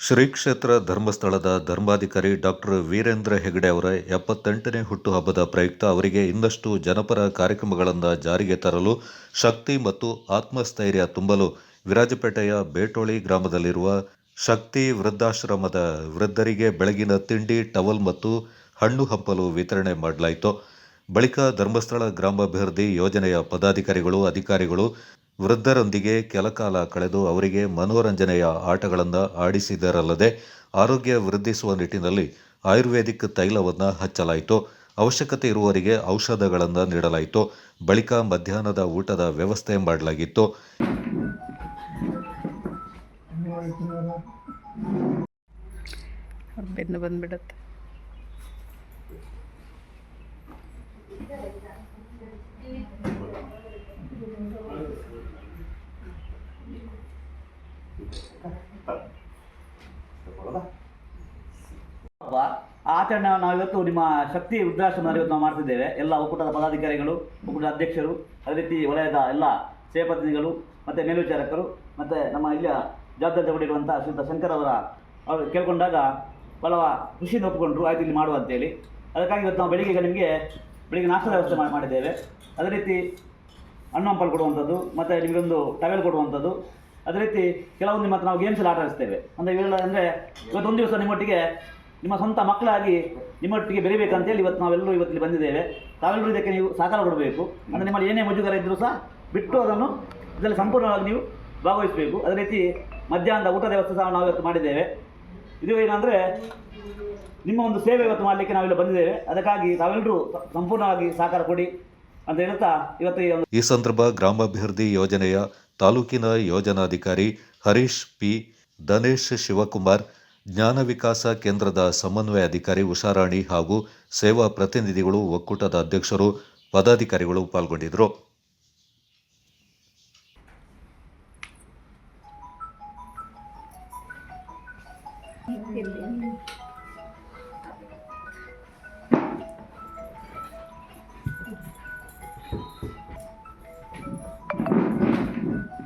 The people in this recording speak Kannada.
ಶ್ರೀ ಕ್ಷೇತ್ರ ಧರ್ಮಸ್ಥಳದ ಧರ್ಮಾಧಿಕಾರಿ ಡಾಕ್ಟರ್ ವೀರೇಂದ್ರ ಹೆಗಡೆ ಅವರ ಎಪ್ಪತ್ತೆಂಟನೇ ಹುಟ್ಟುಹಬ್ಬದ ಪ್ರಯುಕ್ತ ಅವರಿಗೆ ಇನ್ನಷ್ಟು ಜನಪರ ಕಾರ್ಯಕ್ರಮಗಳನ್ನು ಜಾರಿಗೆ ತರಲು ಶಕ್ತಿ ಮತ್ತು ಆತ್ಮಸ್ಥೈರ್ಯ ತುಂಬಲು ವಿರಾಜಪೇಟೆಯ ಬೇಟೋಳಿ ಗ್ರಾಮದಲ್ಲಿರುವ ಶಕ್ತಿ ವೃದ್ಧಾಶ್ರಮದ ವೃದ್ಧರಿಗೆ ಬೆಳಗಿನ ತಿಂಡಿ, ಟವಲ್ ಮತ್ತು ಹಣ್ಣು ಹಂಪಲು ವಿತರಣೆ ಮಾಡಲಾಯಿತು. ಬಳಿಕ ಧರ್ಮಸ್ಥಳ ಗ್ರಾಮಾಭಿವೃದ್ಧಿ ಯೋಜನೆಯ ಪದಾಧಿಕಾರಿಗಳು, ಅಧಿಕಾರಿಗಳು ವೃದ್ಧರೊಂದಿಗೆ ಕೆಲಕಾಲ ಕಳೆದು ಅವರಿಗೆ ಮನೋರಂಜನೆಯ ಆಟಗಳನ್ನು ಆಡಿಸಿದರಲ್ಲದೆ ಆರೋಗ್ಯ ವೃದ್ಧಿಸುವ ನಿಟ್ಟಿನಲ್ಲಿ ಆಯುರ್ವೇದಿಕ್ ತೈಲವನ್ನು ಹಚ್ಚಲಾಯಿತು. ಅವಶ್ಯಕತೆ ಇರುವವರಿಗೆ ಔಷಧಗಳನ್ನು ನೀಡಲಾಯಿತು. ಬಳಿಕ ಮಧ್ಯಾಹ್ನದ ಊಟದ ವ್ಯವಸ್ಥೆ ಮಾಡಲಾಗಿತ್ತು. ಬೆನ್ನು ಬಂದ್ಬಿಡತ್ತೆ. ಆಚರಣೆ ನಾವು ಇವತ್ತು ನಿಮ್ಮ ಶಕ್ತಿ ವೃದ್ಧಾಶ್ರಮದಲ್ಲಿ ಇವತ್ತು ನಾವು ಮಾಡ್ತಿದ್ದೇವೆ. ಎಲ್ಲ ಒಕ್ಕೂಟದ ಪದಾಧಿಕಾರಿಗಳು, ಒಕ್ಕೂಟದ ಅಧ್ಯಕ್ಷರು, ಅದೇ ರೀತಿ ವಲಯದ ಎಲ್ಲ ಸೇವಾಪ್ರತಿನಿಧಿಗಳು, ಮತ್ತು ಮೇಲ್ವಿಚಾರಕರು, ಮತ್ತು ನಮ್ಮ ಇಲ್ಲಿಯ ಜವಾಬ್ದಾರಿ ತಗೊಂಡಿರುವಂಥ ಶ್ರೀಯುತ ಶಂಕರ್ ಅವರ, ಅವರು ಕೇಳ್ಕೊಂಡಾಗ ಬಹಳ ಖುಷಿಯಿಂದ ಒಪ್ಪಿಕೊಂಡ್ರು. ಆಯ್ತು, ಇಲ್ಲಿ ಮಾಡುವ ಅಂತೇಳಿ. ಅದಕ್ಕಾಗಿ ಇವತ್ತು ನಾವು ಬೆಳಿಗ್ಗೆ ನಿಮಗೆ ಬೆಳಿಗ್ಗೆ ನಾಷ್ಟದ ವ್ಯವಸ್ಥೆ ಮಾಡಿ ಮಾಡಿದ್ದೇವೆ. ಅದೇ ರೀತಿ ಹಣ್ಣು ಹಂಪಲು ಕೊಡುವಂಥದ್ದು, ಮತ್ತು ನಿಮಗೊಂದು ಟವೆಲ್ ಕೊಡುವಂಥದ್ದು. ಅದೇ ರೀತಿ ಕೆಲವೊಂದು ನಿಮ್ಮ ನಾವು ಗೇಮ್ಸ್ ಎಲ್ಲ ಆಟ ಆಡಿಸ್ತೇವೆ ಅಂದರೆ ಇವೆಲ್ಲ ಅಂದರೆ ಇವತ್ತೊಂದು ದಿವಸ ನಿಮ್ಮೊಟ್ಟಿಗೆ ನಿಮ್ಮ ಸ್ವಂತ ಮಕ್ಕಳಾಗಿ ನಿಮ್ಮೊಟ್ಟಿಗೆ ಬೆರಿಬೇಕಂತೇಳಿ ಇವತ್ತು ನಾವೆಲ್ಲರೂ ಇವತ್ತಿಲ್ಲಿ ಬಂದಿದ್ದೇವೆ. ತಾವೆಲ್ಲರೂ ಇದಕ್ಕೆ ನೀವು ಸಹಕಾರ ಕೊಡಬೇಕು. ಅಂದರೆ ನಿಮ್ಮಲ್ಲಿ ಏನೇ ಮಜುಗಾರ ಇದ್ದರೂ ಸಹ ಬಿಟ್ಟು ಅದನ್ನು ಇದರಲ್ಲಿ ಸಂಪೂರ್ಣವಾಗಿ ನೀವು ಭಾಗವಹಿಸಬೇಕು. ಅದೇ ರೀತಿ ಮಧ್ಯಾಹ್ನದ ಊಟದ ವ್ಯವಸ್ಥೆ ಸಹ ನಾವು ಇವತ್ತು ಮಾಡಿದ್ದೇವೆ. ಇದು ಏನಂದರೆ ನಿಮ್ಮ ಒಂದು ಸೇವೆ ಇವತ್ತು ಮಾಡಲಿಕ್ಕೆ ನಾವೆಲ್ಲ ಬಂದಿದ್ದೇವೆ. ಅದಕ್ಕಾಗಿ ತಾವೆಲ್ಲರೂ ಸಂಪೂರ್ಣವಾಗಿ ಸಹಕಾರ ಕೊಡಿ ಅಂತ ಹೇಳ್ತಾ ಇವತ್ತು ಈ ಸಂದರ್ಭ ಗ್ರಾಮಾಭಿವೃದ್ಧಿ ಯೋಜನೆಯ ತಾಲೂಕಿನ ಯೋಜನಾಧಿಕಾರಿ ಹರೀಶ್ ಪಿ ದನೇಶ್ ಶಿವಕುಮಾರ್, ಜ್ಞಾನ ವಿಕಾಸ ಕೇಂದ್ರದ ಸಮನ್ವಯ ಅಧಿಕಾರಿ ಉಷಾರಾಣಿ ಹಾಗೂ ಸೇವಾ ಪ್ರತಿನಿಧಿಗಳು, ಒಕ್ಕೂಟದ ಅಧ್ಯಕ್ಷರು, ಪದಾಧಿಕಾರಿಗಳು ಪಾಲ್ಗೊಂಡಿದ್ದರು. 给点。